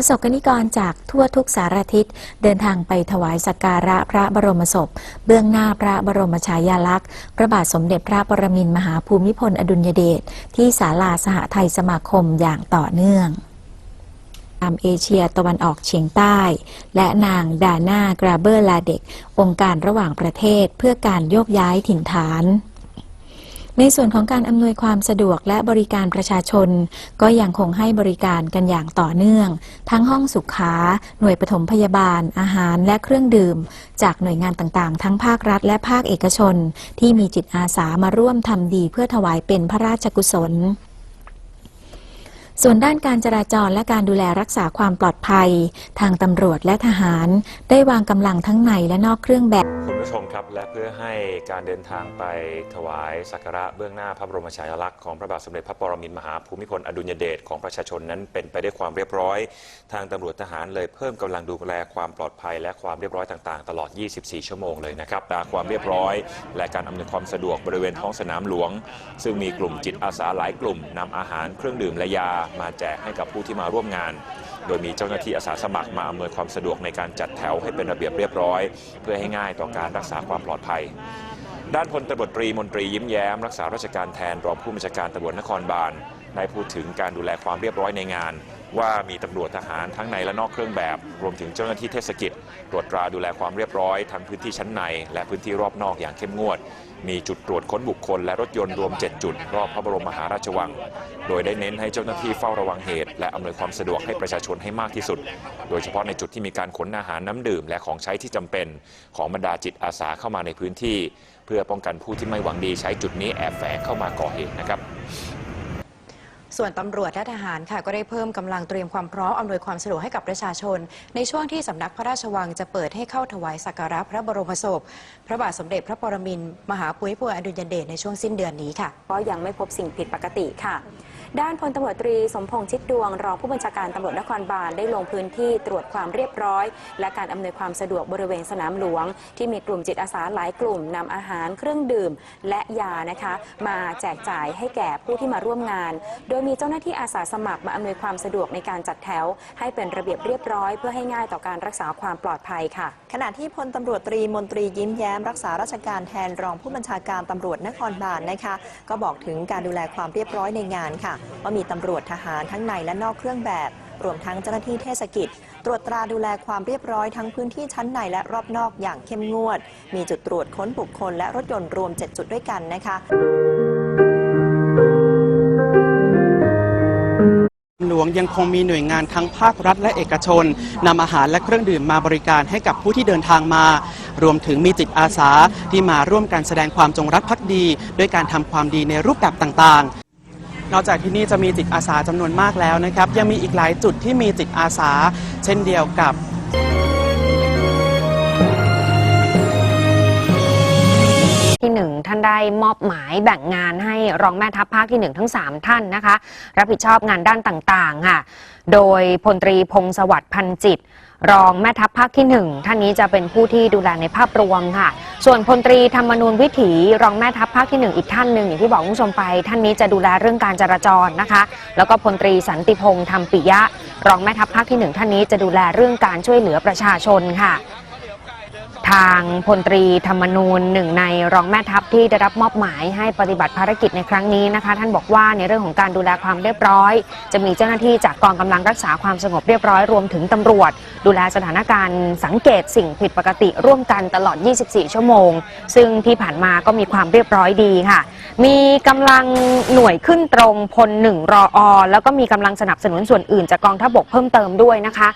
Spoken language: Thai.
ประสบกนิกรจากทั่วทุกสารทิศเดินทางไปถวายสักการะพระบรมศพ เบื้องหน้าพระบรมฉายาลักษณ์ พระบาทสมเด็จพระปรมินทรมหาภูมิพลอดุลยเดชที่ศาลาสหไทยสมาคมอย่างต่อเนื่องตามเอเชียตะวันออกเฉียงใต้ และนางดาน่ากราเบอร์ลาเด็ก องค์การระหว่างประเทศเพื่อการโยกย้ายถิ่นฐาน ในส่วนของการอำนวยความสะดวกและบริการประชาชน ก็ยังคงให้บริการกันอย่างต่อเนื่อง ทั้งห้องสุขา หน่วยปฐมพยาบาล อาหารและเครื่องดื่ม จากหน่วยงานต่างๆ ทั้งภาครัฐและภาคเอกชน ที่มีจิตอาสามาร่วมทำดีเพื่อถวายเป็นพระราชกุศล ส่วนด้านการจราจรและการดูแลรักษาความปลอดภัย ทางตำรวจและทหาร ได้วางกำลังทั้งในและนอกเครื่องแบบ คุณผู้ชมครับ และเพื่อให้การเดินทางไปถวายสักการะเบื้องหน้าพระบรมฉายาลักษณ์ของพระบาทสมเด็จพระปรมินทรมหาภูมิพลอดุลยเดชของประชาชนนั้นเป็นไปด้วยความเรียบร้อย ทางตำรวจทหารเลยเพิ่มกำลังดูแลความปลอดภัย และความเรียบร้อยต่างๆ ตลอด 24 ชั่วโมงเลยนะครับตามความเรียบร้อย และการอำนวยความสะดวกบริเวณท้องสนามหลวง ซึ่งมีกลุ่มจิตอาสาหลายกลุ่มนำอาหารเครื่องดื่มและยามาแจกให้กับผู้ที่มาร่วมงาน โดยมีเจ้าหน้าที่อาสาสมัครมาอำนวยความสะดวกในการจัดแถวให้เป็นระเบียบเรียบร้อย เพื่อให้ง่ายต่อการรักษาความปลอดภัยด้านพลตบตรีมนตรียิ้มแย้ม รักษาราชการแทนรองผู้บัญชาการตำรวจนครบาล ได้พูดถึงการดูแลความเรียบร้อยในงาน ว่ามีตำรวจทหารทั้งในและนอกเครื่องแบบ รวมถึงเจ้าหน้าที่เทศกิจ ตรวจตราดูแลความเรียบร้อยทั้งพื้นที่ชั้นใน และพื้นที่รอบนอกอย่างเข้มงวด มีจุดตรวจค้นบุคคลและรถยนต์รวม 7 จุด รอบพระบรมมหาราชวัง โดยได้เน้นให้เจ้าหน้าที่เฝ้าระวังเหตุ และอำนวยความสะดวกให้ประชาชนให้มากที่สุด โดยเฉพาะในจุดที่มีการขนอาหารน้ำดื่ม และของใช้ที่จำเป็น ของบรรดาจิตอาสาเข้ามาในพื้นที่ เพื่อป้องกันผู้ที่ไม่หวังดีใช้จุดนี้แอบแฝงเข้ามาก่อเหตุนะครับ ส่วนตำรวจและทหารค่ะก็ได้เพิ่มกำลังเตรียมความพร้อมอำนวยความสะดวกให้กับประชาชน ในช่วงที่สำนักพระราชวังจะเปิดให้เข้าถวายสักการะพระบรมศพ พระบาทสมเด็จพระปรมินทรมหาภูมิพลอดุลยเดชในช่วงสิ้นเดือนนี้ค่ะ ก็ยังไม่พบสิ่งผิดปกติค่ะ ด้านพลตำรวจตรีสมพงษ์ชิดดวง รองผู้บัญชาการตำรวจนครบาลได้ลงพื้นที่ตรวจความเรียบร้อย และการอำนวยความสะดวกบริเวณสนามหลวง ที่มีกลุ่มจิตอาสาหลายกลุ่มนำอาหารเครื่องดื่ม และยานะคะ มาแจกจ่ายให้แก่ผู้ที่มาร่วมงาน โดยมีเจ้าหน้าที่อาสาสมัครมาอำนวยความสะดวกในการจัดแถว ให้เป็นระเบียบเรียบร้อย เพื่อให้ง่ายต่อการรักษาความปลอดภัยค่ะ ขณะที่พลตำรวจตรีมนตรียิ้มแย้มรักษาราชการแทนรองผู้บัญชาการตำรวจนครบาลนะคะ ก็บอกถึงการดูแลความเรียบร้อยในงานค่ะว่ามีตำรวจทหารทั้งในและนอกเครื่องแบบ รวมทั้งเจ้าหน้าที่เทศกิจ ตรวจตราดูแลความเรียบร้อยทั้งพื้นที่ชั้นในและรอบนอกอย่างเข้มงวด มีจุดตรวจค้นบุคคลและรถยนต์รวม 7 จุดด้วยกันนะคะหลวงยังคงมีหน่วยงานทั้งภาครัฐและเอกชนนำอาหารและเครื่องดื่มมาบริการให้กับผู้ที่เดินทางมา รวมถึงมีจิตอาสาที่มาร่วมกันแสดงความจงรักภักดี ด้วยการทำความดีในรูปแบบต่างๆ นอกจากที่นี่จะมีจิตอาสาจำนวนมากแล้วนะครับ ยังมีอีกหลายจุดที่มีจิตอาสา เช่นเดียวกับ ที่หนึ่งท่านได้มอบหมายแบ่งงานให้รองแม่ทัพภาคที่หนึ่งทั้ง 3 ท่านนะคะ รับผิดชอบงานด้านต่างๆค่ะ โดยพลตรีพงศวัสดิ์พันจิต รองแม่ทัพภาคที่หนึ่งท่านนี้จะเป็นผู้ที่ดูแลในภาพรวมค่ะ ส่วนพลตรีธรรมนูญวิถี รองแม่ทัพภาคที่หนึ่งอีกท่านหนึ่งอย่างที่บอกคุณผู้ชมไป ท่านนี้จะดูแลเรื่องการจราจรนะคะ แล้วก็พลตรีสันติพงษ์ธรรมปิยะ รองแม่ทัพภาคที่หนึ่งท่านนี้จะดูแลเรื่องการช่วยเหลือประชาชนค่ะ ทางพลตรีธรรมนูญหนึ่งในรองแม่ทัพที่ได้รับมอบหมายให้ปฏิบัติภารกิจในครั้งนี้นะคะ ท่านบอกว่าในเรื่องของการดูแลความเรียบร้อย จะมีเจ้าหน้าที่จากกองกำลังรักษาความสงบเรียบร้อยรวมถึงตำรวจ ดูแลสถานการณ์สังเกตสิ่งผิดปกติร่วมกันตลอด 24 ชั่วโมง ซึ่งที่ผ่านมาก็มีความเรียบร้อยดีค่ะ มีกำลังหน่วยขึ้นตรงพลหนึ่งรออแล้วก็มีกำลังสนับสนุนส่วนอื่นจากกองทัพบกเพิ่มเติมด้วยนะคะ